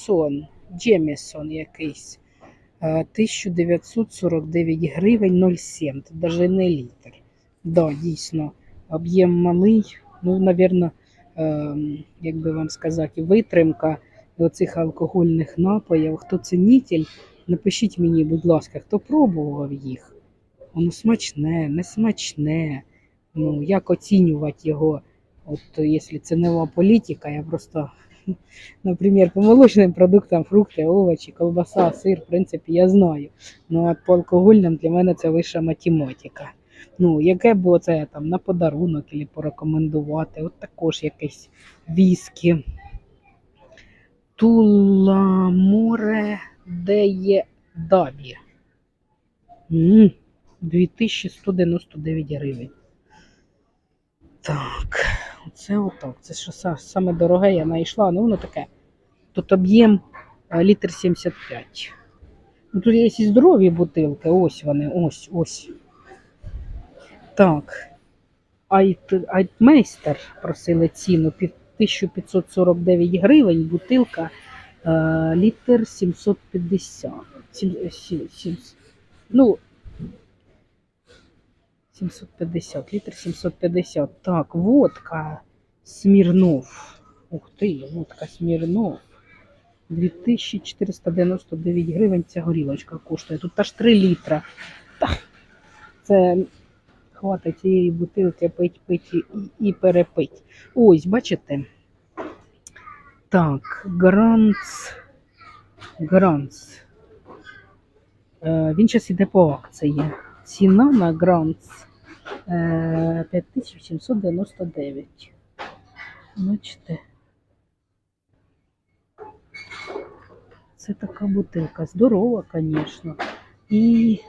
Джемісон, Джемісон якийсь. Е, 1949 гривень 0,7. Це навіть не літр. Да, дійсно, об'єм малий. Ну, навірно, е, як би вам сказати, витримка оцих алкогольних напоїв. Хто цінитель, напишіть мені, будь ласка, хто пробував їх. Воно смачне, не смачне. Ну, як оцінювати його? От якщо це нова політика, я просто, наприклад, по молочним продуктам, фрукти, овочі, колбаса, сир, в принципі, я знаю. Ну а по алкогольним для мене це вища математика. Ну, яке б це там на подарунок або порекомендувати, от також якесь віскі. Де є дабі. 2199 гривень. Так, оце отак. Це що саме дороге я знайшла. Ну, воно таке. Тут об'єм е, літр 75. Ну, тут є і здорові бутилки. Ось вони, ось, ось. Так. Айт, Айтмейстер просили ціну 1549 гривень, бутилка е, літр 750. Сім, сім, сім, ну, 750, літр 750. Так, водка Смірнов. Ух ти, водка Смірнов. 2499 гривень ця горілочка коштує. Тут аж 3 літра. Це хватить цієї бутилки пить, пить і, і перепить. Ось, бачите? Так, Гранц. Гранц. Е, він зараз іде по акції. Ціна на Гранц 5799. Бачите? Це така бутилка. Здорова, звісно. І